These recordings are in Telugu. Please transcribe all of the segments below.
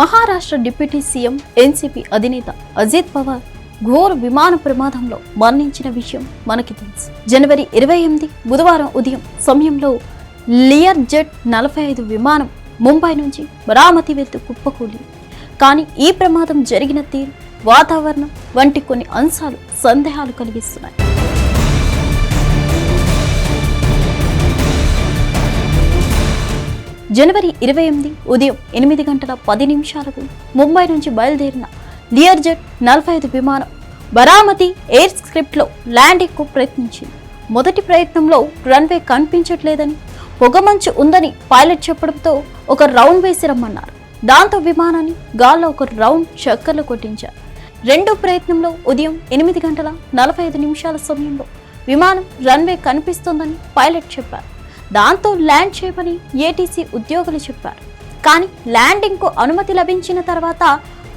మహారాష్ట్ర డిప్యూటీ సీఎం ఎన్సీపీ అధినేత అజిత్ పవార్ ఘోర విమాన ప్రమాదంలో మరణించిన విషయం మనకి తెలుసు. జనవరి ఇరవై ఎనిమిది బుధవారం ఉదయం సమయంలో లియర్ జెట్ నలభై ఐదు విమానం ముంబై నుంచి మరామతి వెళ్తూ కుప్పకూలి. కానీ ఈ ప్రమాదం జరిగిన తీరు వాతావరణం వంటి కొన్ని అంశాలు సందేహాలు కలిగిస్తున్నాయి. జనవరి ఇరవై ఎనిమిది ఉదయం ఎనిమిది గంటల పది నిమిషాలకు ముంబై నుంచి బయలుదేరిన లియర్ జెట్ నలభై ఐదు విమానం బరామతి ఎయిర్ స్క్రిప్ట్లో ల్యాండ్ ఎక్కువ ప్రయత్నించింది. మొదటి ప్రయత్నంలో రన్వే కనిపించట్లేదని పొగమంచు ఉందని పైలట్ చెప్పడంతో ఒక రౌండ్ వేసి రమ్మన్నారు. దాంతో విమానాన్ని గాల్లో ఒక రౌండ్ చక్కర్లు కొట్టించారు. రెండో ప్రయత్నంలో ఉదయం ఎనిమిది గంటల నలభై ఐదు నిమిషాల సమయంలో విమానం రన్వే కనిపిస్తోందని పైలట్ చెప్పారు. దాంతో ల్యాండ్ చేయమని ఏటీసీ ఉద్యోగులు చెప్పారు. కానీ ల్యాండింగ్కు అనుమతి లభించిన తర్వాత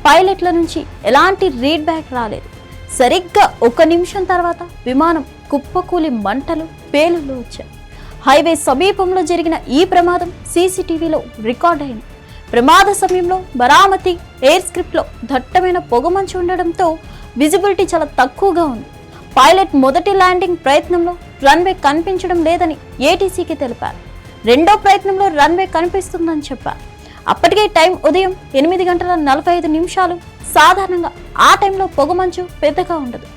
పైలట్ల నుంచి ఎలాంటి రీడ్ బ్యాక్ రాలేదు. సరిగ్గా ఒక నిమిషం తర్వాత విమానం కుప్పకూలి మంటలు పేలుళ్ళు వచ్చాయి. హైవే సమీపంలో జరిగిన ఈ ప్రమాదం సీసీటీవీలో రికార్డ్ అయింది. ప్రమాద సమయంలో బరామతి ఎయిర్ స్క్రిప్ట్లో దట్టమైన పొగమంచు ఉండడంతో విజిబిలిటీ చాలా తక్కువగా ఉంది. పైలట్ మొదటి ల్యాండింగ్ ప్రయత్నంలో రన్వే కనిపించడం లేదని ఏటీసీకి తెలిపారు. రెండో ప్రయత్నంలో రన్వే కనిపిస్తుందని చెప్పారు. అప్పటికే టైం ఉదయం ఎనిమిది గంటల నలభై ఐదు నిమిషాలు. సాధారణంగా ఆ టైంలో పొగమంచు పెద్దగా ఉండదు.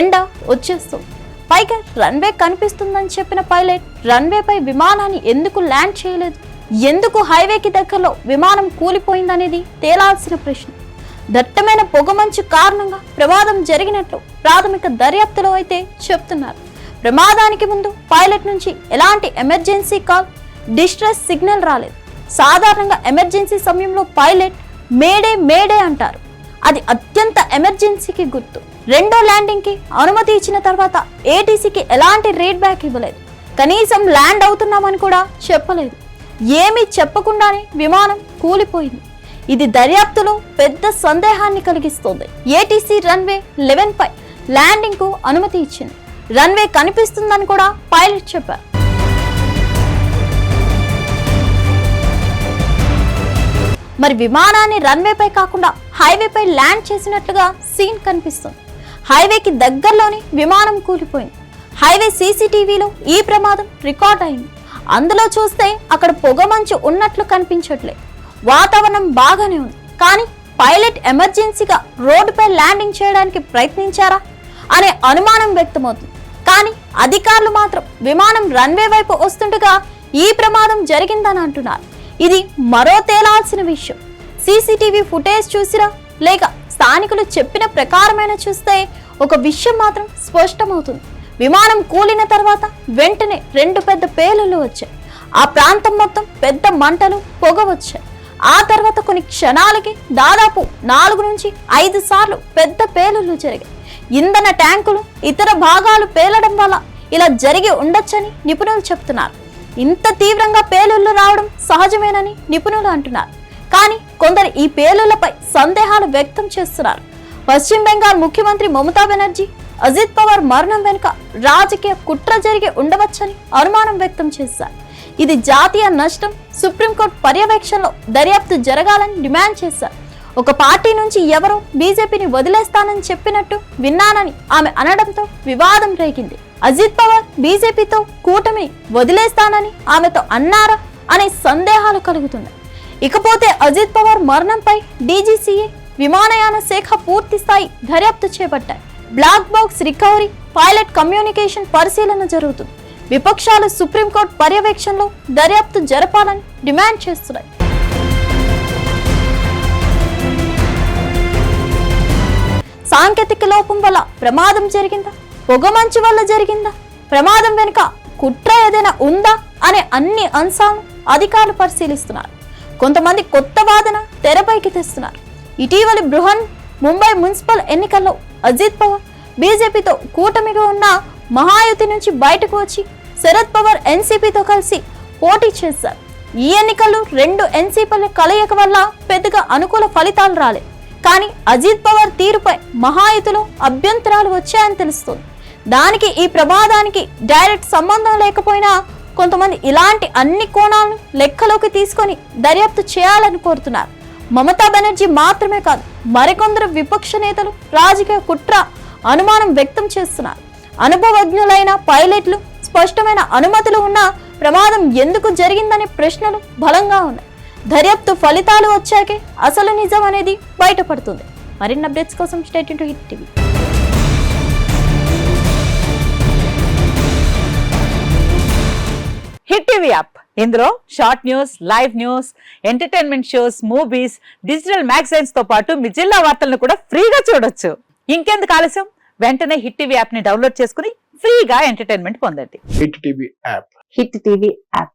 ఎండ వచ్చేస్తుంది పైగా రన్వే కనిపిస్తుందని చెప్పిన పైలట్ రన్వేపై విమానాన్ని ఎందుకు ల్యాండ్ చేయలేదు? ఎందుకు హైవేకి దగ్గరలో విమానం కూలిపోయిందనేది తేలాల్సిన ప్రశ్న. దట్టమైన పొగమంచు కారణంగా ప్రమాదం జరిగినట్లు ప్రాథమిక దర్యాప్తులో అయితే చెప్తున్నారు. ప్రమాదానికి ముందు పైలట్ నుంచి ఎలాంటి ఎమర్జెన్సీ కాల్ డిస్ట్రెస్ సిగ్నల్ రాలేదు. సాధారణంగా ఎమర్జెన్సీ సమయంలో పైలట్ మేడే మేడే అంటారు. అది అత్యంత ఎమర్జెన్సీకి గుర్తు. రెండో ల్యాండింగ్కి అనుమతి ఇచ్చిన తర్వాత ఏటీసీకి ఎలాంటి రీడ్ బ్యాక్ ఇవ్వలేదు. కనీసం ల్యాండ్ అవుతున్నామని కూడా చెప్పలేదు. ఏమీ చెప్పకుండానే విమానం కూలిపోయింది. ఇది దర్యాప్తులో పెద్ద సందేహాన్ని కలిగిస్తోంది. ఏటీసీ రన్వే లెవెన్ ల్యాండింగ్కు అనుమతి ఇచ్చింది. రన్వే కనిపిస్తుందని కూడా పైలట్ చెప్పారు. మరి విమానాన్ని రన్వేపై కాకుండా హైవేపై ల్యాండ్ చేసినట్లుగా సీన్ కనిపిస్తుంది. హైవేకి దగ్గరలోనే విమానం కూలిపోయింది. హైవే సీసీటీవీలో ఈ ప్రమాదం రికార్డ్ అయింది. అందులో చూస్తే అక్కడ పొగమంచు ఉన్నట్లు కనిపించట్లేదు వాతావరణం బాగానే ఉంది. కానీ పైలట్ ఎమర్జెన్సీగా రోడ్డుపై ల్యాండింగ్ చేయడానికి ప్రయత్నించారా? అనే అనుమానం వ్యక్తమవుతుంది. కానీ అధికారులు మాత్రం విమానం రన్వే వైపు వస్తుండగా ఈ ప్రమాదం జరిగిందని అంటున్నారు. ఇది మరో తేలాల్సిన విషయం. సీసీటీవీ ఫుటేజ్ చూసిరా లేక స్థానికులు చెప్పిన ప్రకారమైన చూస్తే ఒక విషయం మాత్రం స్పష్టమవుతుంది. విమానం కూలిన తర్వాత వెంటనే రెండు పెద్ద పేలులు వచ్చాయి. ఆ ప్రాంతం మొత్తం పెద్ద మంటలు పొగ వచ్చాయి. ఆ తర్వాత కొన్ని క్షణాలకి దాదాపు నాలుగు నుంచి ఐదు సార్లు పెద్ద పేలుళ్ళు జరిగాయి. ఇంధన ట్యాంకులు ఇతర భాగాలు పేలడం వల్ల ఇలా జరిగి ఉండొచ్చని నిపుణులు చెప్తున్నారు. ఇంత తీవ్రంగా పేలుళ్ళు రావడం సహజమేనని నిపుణులు అంటున్నారు. కానీ కొందరు ఈ పేలుళ్ళపై సందేహాలు వ్యక్తం చేస్తున్నారు. పశ్చిమ బెంగాల్ ముఖ్యమంత్రి మమతా బెనర్జీ అజిత్ పవార్ మరణం వెనుక రాజకీయ కుట్ర జరిగి ఉండవచ్చని అనుమానం వ్యక్తం చేశారు. ఇది జాతీయ నష్టం సుప్రీంకోర్టు పర్యవేక్షణలో దర్యాప్తు జరగాలని డిమాండ్ చేశారు. ఒక పార్టీ నుంచి ఎవరో బీజేపీని వదిలేస్తానని చెప్పినట్టు విన్నానని ఆమె అనడంతో వివాదం రేగింది. అజిత్ పవార్ బీజేపీతో కూటమిని వదిలేస్తానని ఆమెతో అన్నారా అనే సందేహాలు కలుగుతున్నాయి. ఇకపోతే అజిత్ పవార్ మరణంపై డీజీసీఏ విమానయాన శాఖ పూర్తి స్థాయి దర్యాప్తు చేపట్టాయి. Black box recovery pilot communication పరిశీలన జరుగుతుంది. విపక్షాలు సుప్రీంకోర్టు పర్యవేక్షణలో దర్యాప్తు జరపాలని డిమాండ్ చేస్తున్నాయి. సాంకేతిక లోపం వల్ల ప్రమాదం జరిగిందా? పొగమంచు వల్ల జరిగిందా? ప్రమాదం వెనుక కుట్ర ఏదైనా ఉందా? అనే అన్ని అంశాలను అధికారులు పరిశీలిస్తున్నారు. కొంతమంది కొత్త వాదన తెరపైకి తెస్తున్నారు. ఇటీవలి బృహన్ ముంబై మున్సిపల్ ఎన్నికల్లో అజిత్ పవార్ బీజేపీతో కూటమిగా ఉన్న మహాయుతి నుంచి బయటకు వచ్చి శరద్ పవార్ ఎన్సీపీతో కలిసి పోటీ చేశారు. ఈ ఎన్నికలు రెండు ఎన్సీపీల కలయిక వల్ల పెద్దగా అనుకూల ఫలితాలు రాలేదు. కానీ అజిత్ పవార్ తీరుపై మహాయుతులు అభ్యంతరాలు వచ్చాయని తెలుస్తుంది. దానికి ఈ ప్రమాదానికి డైరెక్ట్ సంబంధం లేకపోయినా కొంతమంది ఇలాంటి అన్ని కోణాలను లెక్కలోకి తీసుకొని దర్యాప్తు చేయాలని కోరుతున్నారు. మమతా బెనర్జీ మాత్రమే కాదు మరికొందరు విపక్ష నేతలు రాజకీయ కుట్ర అనుమానం వ్యక్తం చేస్తున్నారు. అనుభవజ్ఞులైన పైలట్లు స్పష్టమైన అనుమతులు ఉన్నా ప్రమాదం ఎందుకు జరిగిందనే ప్రశ్నలు బలంగా ఉన్నాయి. దర్యాప్తు ఫలితాలు వచ్చాకే అసలు నిజం అనేది బయటపడుతుంది. మరిన్ని అప్డేట్స్ కోసం state to Hit TV. Hit TV app. ఇందులో short news live news entertainment shows movies digital మ్యాగజైన్స్తో పాటు మీ జిల్లా వార్తలను కూడా ఫ్రీగా చూడొచ్చు. ఇంకెందుకు ఆలస్యం? వెంటనే హిట్ టీవీ యాప్ని డౌన్లోడ్ చేసుకుని ఫ్రీగా ఎంటర్టైన్మెంట్ పొందండి. Hit TV app. Hit TV app.